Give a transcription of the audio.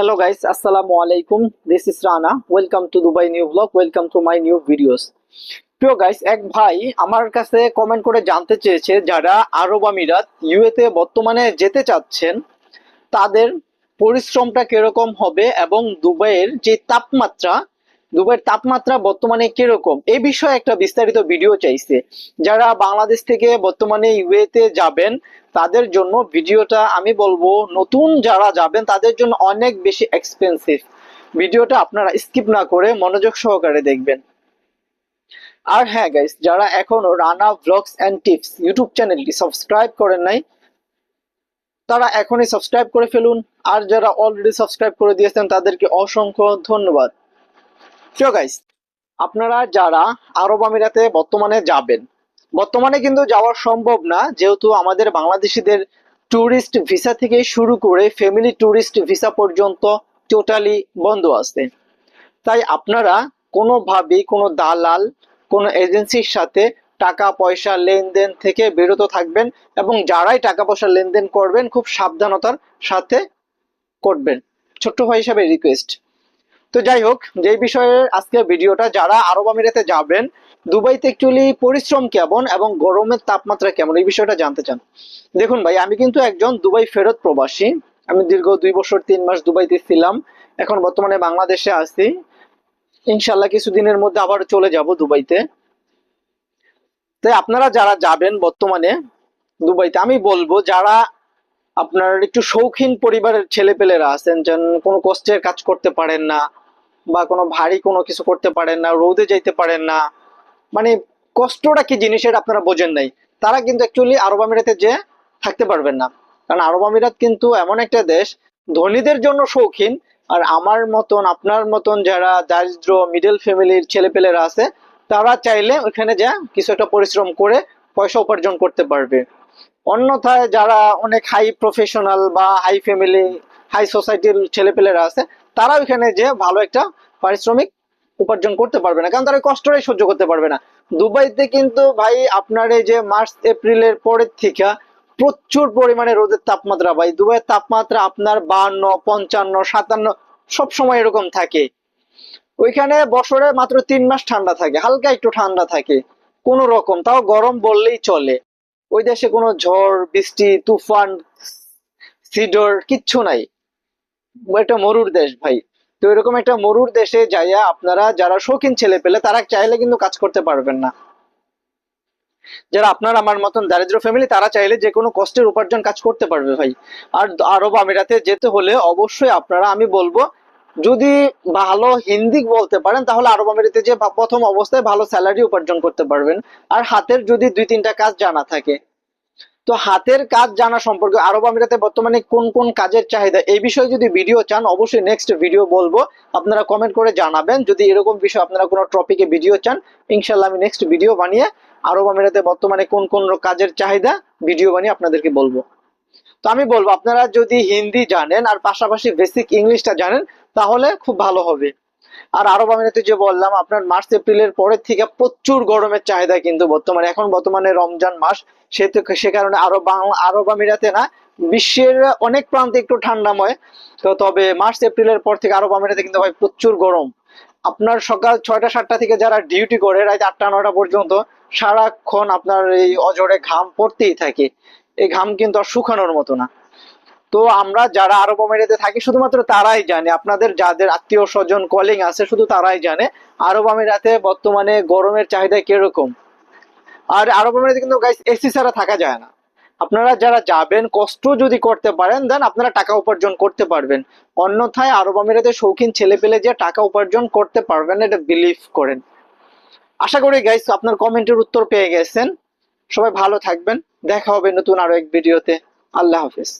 Hello guys আসসালামু আলাইকুম This is Rana. Welcome to Dubai New Vlog. Welcome to my new videos. প্রিয় guys এক ভাই আমার কাছে কমেন্ট করে জানতে চেয়েছে, যারা আরব আমিরাত ইউএতে বর্তমানে যেতে চাচ্ছেন, তাদের পরিশ্রমটা কীরকম হবে এবং দুবাইয়ের যে তাপমাত্রা দুবাইয়ের তাপমাত্রা বর্তমানে কীরকম? এই বিষয়ে একটা বিস্তারিত ভিডিও চাইছে। যারা বাংলাদেশ থেকে বর্তমানে ইউএতে যাবেন, তাদের জন্য ভিডিওটা আমি বলব, নতুন যারা যাবেন, তাদের জন্য অনেক বেশি এক্সপেন্সিভ ভিডিওটা আপনারা স্কিপ না করে মনোযোগ সহকারে দেখবেন। আর হ্যাঁ গাইস যারা এখনও Rana blogs and tips YouTube চ্যানেলটি সাবস্ক্রাইব করেন নাই, তারা এখনই সাবস্ক্রাইব করে ফেলুন। আর যারা অলরেডি সাবস্ক্রাইব করে দিয়েছেন, তাদেরকে অসংখ্য ধন্যবাদ। গাইস আপনারা যারা আরব আমিরাতে বর্তমানে যাবেন, বর্তমানে কিন্তু যাওয়া সম্ভব না, যেহেতু আমাদের বাংলাদেশিদের ট্যুরিস্ট ভিসা থেকে শুরু করে ফ্যামিলি ট্যুরিস্ট ভিসা পর্যন্ত টোটালি বন্ধ আছে। তাই আপনারা কোনোভাবেই কোনো দালাল, কোনো এজেন্সির সাথে টাকা, পয়সা লেনদেন থেকে বিরত থাকবেন এবং যারাই টাকা, পয়সা লেনদেন করবেন, খুব সাবধানতার সাথে করবেন। ছোট্ট ভাই হিসাবে রিকোয়েস্ট তো যাই হোক যে বিষয়ে আজকের ভিডিওটা, যারা আরব আমিরাতে যাবেন, দুবাইতে অ্যাকচুয়ালি পরিশ্রম কেমন এবং গরমের তাপমাত্রা কেমন, এই বিষয়টা জানতে চান। দেখুন ভাই, আমি কিন্তু একজন দুবাই ফেরত প্রবাসী। আমি দীর্ঘ দুই বছর, তিন মাস দুবাইতে ছিলাম। এখন বর্তমানে বাংলাদেশে আছি। ইনশাল্লাহ কিছুদিনের মধ্যে আবার চলে যাব দুবাইতে। তাই আপনারা যারা যাবেন বর্তমানে দুবাইতে, আমি বলব যারা আপনার একটু শৌখিন পরিবারের ছেলেপেলেরা আছেন, যেন কোনো কষ্টের কাজ করতে পারেন না বা কোনো ভারী কোনো কিছু করতে পারেন না, রোদে যাইতে পারেন না মানে কষ্টটা কি জিনিসের আপনারা বোঝেন নাই। তারা কিন্তু অ্যাকচুয়ালি আরব আমিরাতে যে থাকতে পারবেন না। কারণ আরব আমিরাত কিন্তু এমন একটা দেশ, ধনীদের জন্য শৌখিন, আর আমার মতন, আপনার মতন যারা দারিদ্র মিডল ফ্যামিলির ছেলেপেলেরা আছে, তারা চাইলে ওখানে যা কিছু একটা পরিশ্রম করে পয়সা উপার্জন করতে পারবে। অন্যথায় যারা অনেক হাই প্রফেশনাল বা হাই ফ্যামিলি হাই সোসাইটির ছেলেপেলেরা আছে তারা ওইখানে যে ভালো একটা পারিশ্রমিক উপার্জন করতে পারবে না, কারণ তারা কষ্টটাই সহ্য করতে পারবে না। দুবাইতে কিন্তু ভাই আপনার এই যে মার্চ, এপ্রিলের পরের থেকে প্রচুর পরিমাণে রোদের তাপমাত্রা, ভাই। দুবাইয়ের তাপমাত্রা আপনার বাহান্ন পঞ্চান্ন, সাতান্ন, সব সময় এরকম থাকে। ওইখানে বছরে মাত্র তিন মাস ঠান্ডা থাকে, হালকা একটু ঠান্ডা থাকে, কোনো রকম। তাও গরম বললেই চলে। ওই দেশে কোনো ঝড়, বৃষ্টি, তুফান, সিডর, কিচ্ছু নাই। একটা মরুর দেশ ভাই। তো এরকম একটা মরুর দেশে যাইয়া আপনারা যারা শৌখিন ছেলে পেলে তারা চাইলে কিন্তু কাজ করতে পারবেন না। যারা আপনার আমার মতন দারিদ্র ফ্যামিলি তারা চাইলে যে কোনো কষ্টের উপার্জন কাজ করতে পারবে ভাই। আর আরব আমিরাতে যেতে হলে অবশ্যই আপনারা, আমি বলব, যদি ভালো হিন্দি বলতে পারেন, তাহলে আরব আমিরাতে যে প্রথম অবস্থায় ভালো স্যালারি উপার্জন করতে পারবেন। আর হাতের যদি দুই তিনটা কাজ জানা থাকে। তো হাতের কাজ জানা সম্পর্কে আরব আমিরাতে বর্তমানে কোন কোন কাজের চাহিদা, এই বিষয়ে যদি ভিডিও চান, অবশ্যই নেক্সট ভিডিও বলব। আপনারা কমেন্ট করে জানাবেন। যদি এরকম বিষয় আপনারা কোনো টপিকে ভিডিও চান ইনশাল্লাহ আমি নেক্সট ভিডিও বানিয়ে আরব আমিরাতে বর্তমানে কোন কোন কাজের চাহিদা ভিডিও বানিয়ে আপনাদেরকে বলব। তো আমি বলব, আপনারা যদি হিন্দি জানেন আর পাশাপাশি বেসিক ইংলিশটা জানেন, তাহলে খুব ভালো হবে। আর আরব আমিরাতে যে বললাম, আপনার মার্চ, এপ্রিলের পরের থেকে প্রচুর গরমের চাহিদা কিন্তু বর্তমানে। এখন বর্তমানে রমজান মাস, সে সে কারণে আরব আরব আমিরাতে না, বিশ্বের অনেক প্রান্তে একটু ঠান্ডাময়। তো তবে মার্চ, এপ্রিলের পর থেকে আরব আমিরাতে কিন্তু ভাই প্রচুর গরম। আপনার সকাল ছয়টা, সাতটা থেকে যারা ডিউটি করে, রাত আটটা নটা পর্যন্ত, সারাক্ষণ আপনার এই অজরে ঘাম পড়তেই থাকে। এই ঘাম কিন্তু আর শুকানোর মতো না। তো আমরা যারা আরব আমিরাতে থাকি, শুধুমাত্র তারাই জানে। আপনাদের যাদের আত্মীয় স্বজন কলিং আছে, শুধু তারাই জানে। আরব আমিরাতে বর্তমানে গরমের চাহিদা কীরকম? আর আরব আমিরাতে কিন্তু গাইস এসি ছাড়া থাকা যায় না। আপনারা যারা যাবেন, কষ্ট যদি করতে পারেন দেন আপনারা টাকা উপার্জন করতে পারবেন। অন্যথায় আরব আমিরাতে শৌখিন ছেলে পেলে যে টাকা উপার্জন করতে পারবেন এটা বিলিভ করেন। আশা করি গাইস আপনার কমেন্টের উত্তর পেয়ে গেছেন। সবাই ভালো থাকবেন। দেখা হবে নতুন আরও এক ভিডিওতে আল্লাহ হাফিজ।